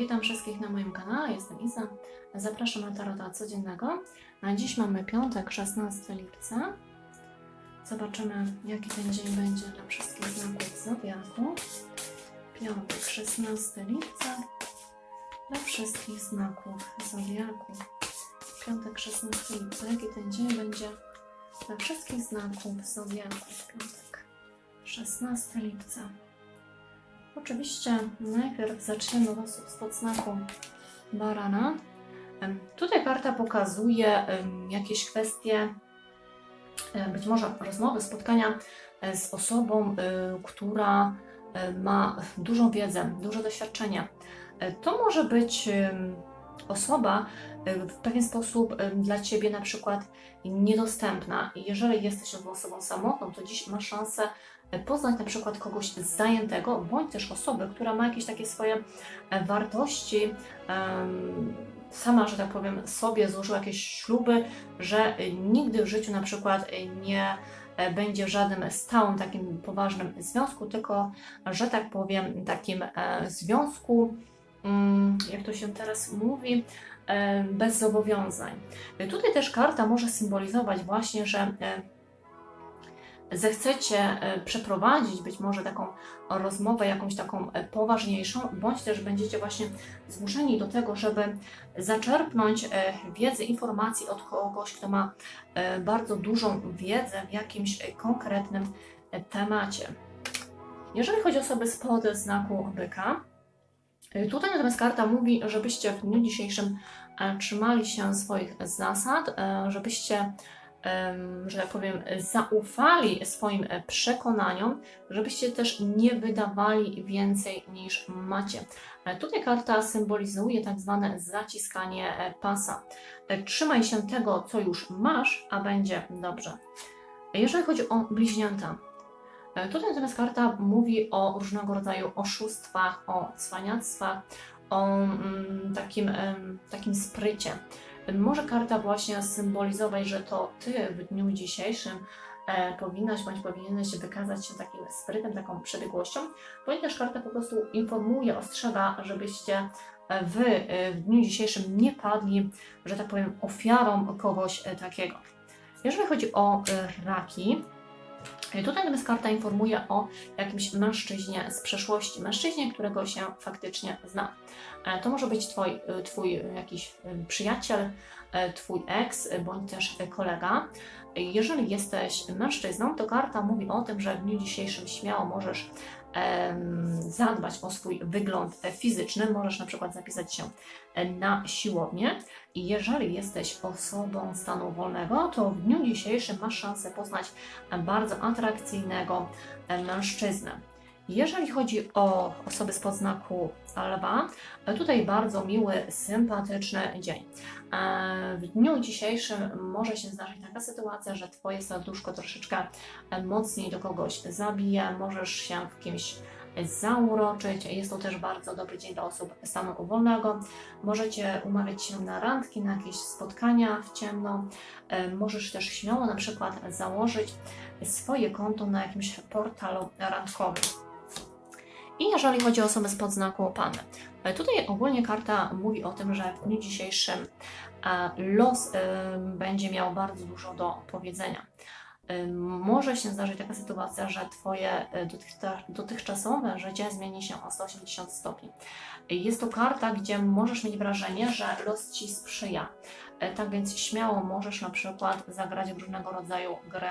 Witam wszystkich na moim kanale, jestem Iza. Zapraszam na Tarota Codziennego. Na dziś mamy piątek, 16 lipca. Zobaczymy, jaki ten dzień będzie dla wszystkich znaków Zodiaku. Piątek, 16 lipca dla wszystkich znaków Zodiaku. Piątek, 16 lipca, jaki ten dzień będzie dla wszystkich znaków Zodiaku. Piątek, 16 lipca. Oczywiście najpierw zaczniemy od osób z podznaku barana. Tutaj karta pokazuje jakieś kwestie, e, być może rozmowy, spotkania e, z osobą, e, która ma dużą wiedzę, duże doświadczenie. To może być osoba e, w pewien sposób em, dla Ciebie na przykład niedostępna. Jeżeli jesteś osobą samotną, to dziś masz szansę e, poznać na przykład kogoś zajętego, bądź też osobę, która ma jakieś takie swoje e, wartości, sama, że tak powiem, sobie złożyła jakieś śluby, że nigdy w życiu na przykład nie e, będzie w żadnym stałym takim poważnym związku, tylko, że tak powiem, takim e, związku, jak to się teraz mówi, bez zobowiązań. E, Tutaj też karta może symbolizować właśnie, że e, zechcecie e, przeprowadzić być może taką rozmowę, jakąś taką poważniejszą, bądź też będziecie właśnie zmuszeni do tego, żeby zaczerpnąć wiedzę, informacji od kogoś, kto ma bardzo dużą wiedzę w jakimś konkretnym temacie. Jeżeli chodzi o osoby spod znaku byka, tutaj natomiast karta mówi, żebyście w dniu dzisiejszym e, trzymali się swoich zasad, e, żebyście że tak powiem, zaufali swoim e, przekonaniom, żebyście też nie wydawali więcej niż macie. Tutaj karta symbolizuje tak zwane zaciskanie pasa. Trzymaj się tego, co już masz, a będzie dobrze. Jeżeli chodzi o bliźnięta, tutaj natomiast karta mówi o różnego rodzaju oszustwach, o cwaniactwach, o mm, takim, takim sprycie. Może karta właśnie symbolizować, że to Ty w dniu dzisiejszym e, powinnaś bądź powinieneś wykazać się takim sprytem, taką przebiegłością, ponieważ karta po prostu informuje, ostrzega, żebyście e, Wy e, w dniu dzisiejszym nie padli, że tak powiem, ofiarą kogoś e, takiego. Jeżeli chodzi o e, raki, e, Tutaj natomiast karta informuje o jakimś mężczyźnie z przeszłości, mężczyźnie, którego się faktycznie zna. E, To może być twoj, e, Twój jakiś e, przyjaciel, e, Twój ex, e, bądź też e, kolega. E, Jeżeli jesteś mężczyzną, to karta mówi o tym, że w dniu dzisiejszym śmiało możesz zadbać o swój wygląd fizyczny, możesz na przykład zapisać się na siłownię. I jeżeli jesteś osobą stanu wolnego, to w dniu dzisiejszym masz szansę poznać bardzo atrakcyjnego mężczyznę. Jeżeli chodzi o osoby z podznaku lwa, e, tutaj bardzo miły, sympatyczny dzień. E, W dniu dzisiejszym może się zdarzyć taka sytuacja, że Twoje serduszko troszeczkę e, mocniej do kogoś zabije, możesz się w kimś zauroczyć. Jest to też bardzo dobry dzień dla osób stanu wolnego. Możecie umawiać się na randki, na jakieś spotkania w ciemno. Możesz też śmiało na przykład założyć swoje konto na jakimś portalu randkowym. I jeżeli chodzi o osoby z podznaku Pan, e, tutaj ogólnie karta mówi o tym, że w dniu dzisiejszym e, los e, będzie miał bardzo dużo do powiedzenia. Może się zdarzyć taka sytuacja, że Twoje e, dotychczasowe życie zmieni się o 180 stopni. Jest to karta, gdzie możesz mieć wrażenie, że los Ci sprzyja. E, Tak więc śmiało możesz na przykład zagrać w różnego rodzaju gry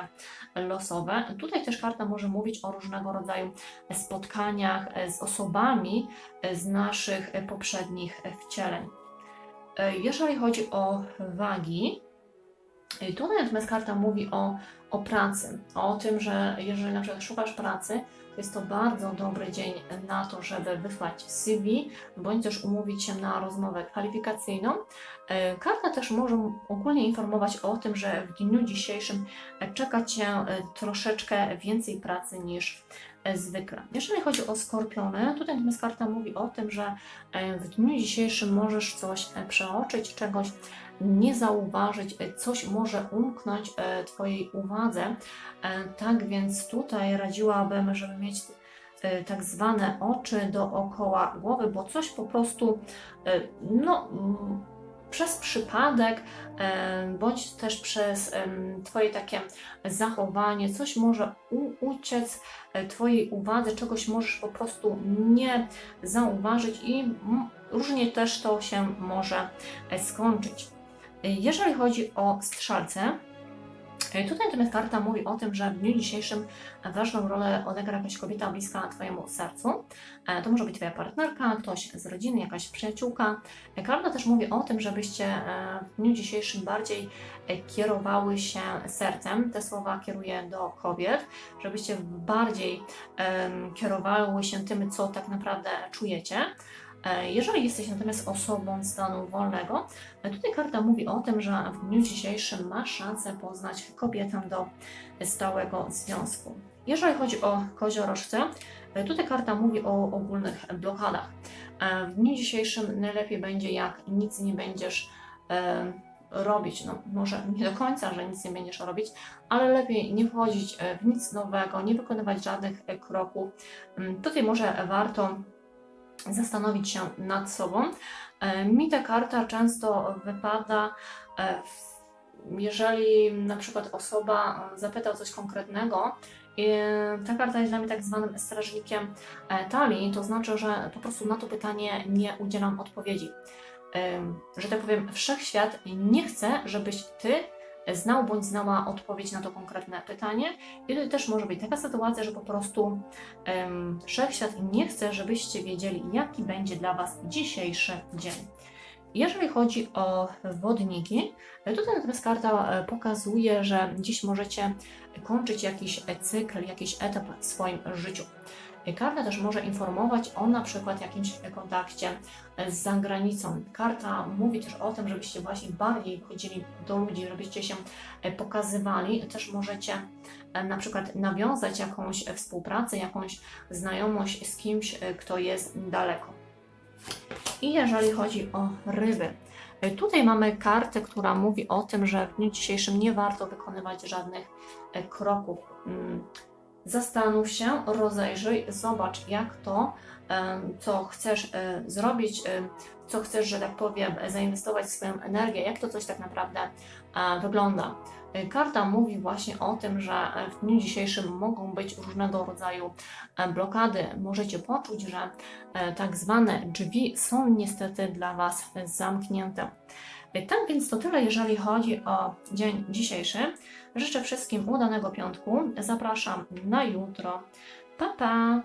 losowe. Tutaj też karta może mówić o różnego rodzaju spotkaniach e, z osobami z naszych poprzednich wcieleń. Jeżeli chodzi o wagi, tutaj natomiast karta mówi o, o pracy, o tym, że jeżeli na przykład szukasz pracy, to jest to bardzo dobry dzień na to, żeby wysłać CV, bądź też umówić się na rozmowę kwalifikacyjną. E, Karta też może ogólnie informować o tym, że w dniu dzisiejszym czeka Cię e, troszeczkę więcej pracy niż zwykle. Jeżeli chodzi o skorpiony, tutaj natomiast karta mówi o tym, że e, w dniu dzisiejszym możesz coś e, przeoczyć, czegoś nie zauważyć, e, coś może umknąć e, Twojej uwadze. E, Tak więc tutaj radziłabym, żeby mieć e, tak zwane oczy dookoła głowy, bo coś po prostu e, no, przez przypadek bądź też przez Twoje takie zachowanie, coś może uciec e, Twojej uwadze, czegoś możesz po prostu nie zauważyć i różnie też to się może e, skończyć. E, Jeżeli chodzi o strzelce, tutaj natomiast karta mówi o tym, że w dniu dzisiejszym ważną rolę odegra jakaś kobieta bliska Twojemu sercu. E, To może być Twoja partnerka, ktoś z rodziny, jakaś przyjaciółka. E, Karta też mówi o tym, żebyście e, w dniu dzisiejszym bardziej kierowały się sercem. Te słowa kieruję do kobiet, żebyście bardziej kierowały się tym, co tak naprawdę czujecie. E, Jeżeli jesteś natomiast osobą stanu wolnego, e, tutaj karta mówi o tym, że w dniu dzisiejszym masz szansę poznać kobietę do stałego związku. Jeżeli chodzi o koziorożce, e, tutaj karta mówi o ogólnych blokadach. W dniu dzisiejszym najlepiej będzie, jak nic nie będziesz robić. No, może nie do końca, że nic nie będziesz robić, ale lepiej nie wchodzić w nic nowego, nie wykonywać żadnych kroków. Mm, Tutaj może warto zastanowić się nad sobą. E, Mi ta karta często wypada, e, jeżeli na przykład osoba e, zapyta o coś konkretnego, ta karta jest dla mnie tak zwanym strażnikiem talii, to znaczy, że po prostu na to pytanie nie udzielam odpowiedzi. Że tak powiem, wszechświat nie chce, żebyś ty znał bądź znała odpowiedź na to konkretne pytanie. I tutaj też może być taka sytuacja, że po prostu em, wszechświat nie chce, żebyście wiedzieli, jaki będzie dla Was dzisiejszy dzień. Jeżeli chodzi o wodniki, e, tutaj natomiast karta e, pokazuje, że dziś możecie kończyć jakiś cykl, jakiś etap w swoim życiu. Karta też może informować o na przykład jakimś kontakcie z zagranicą. Karta mówi też o tym, żebyście właśnie bardziej chodzili do ludzi, żebyście się e, pokazywali. Też możecie e, na przykład nawiązać jakąś współpracę, jakąś znajomość z kimś, e, kto jest daleko. I jeżeli chodzi o ryby, tutaj mamy kartę, która mówi o tym, że w dniu dzisiejszym nie warto wykonywać żadnych kroków. Zastanów się, rozejrzyj, zobacz, jak to, co chcesz e, zrobić, e, co chcesz, że tak powiem, zainwestować w swoją energię, jak to coś tak naprawdę e, wygląda. Karta mówi właśnie o tym, że w dniu dzisiejszym mogą być różnego rodzaju blokady. Możecie poczuć, że tak zwane drzwi są niestety dla Was zamknięte. Tak więc to tyle, jeżeli chodzi o dzień dzisiejszy. Życzę wszystkim udanego piątku. Zapraszam na jutro. Pa, pa!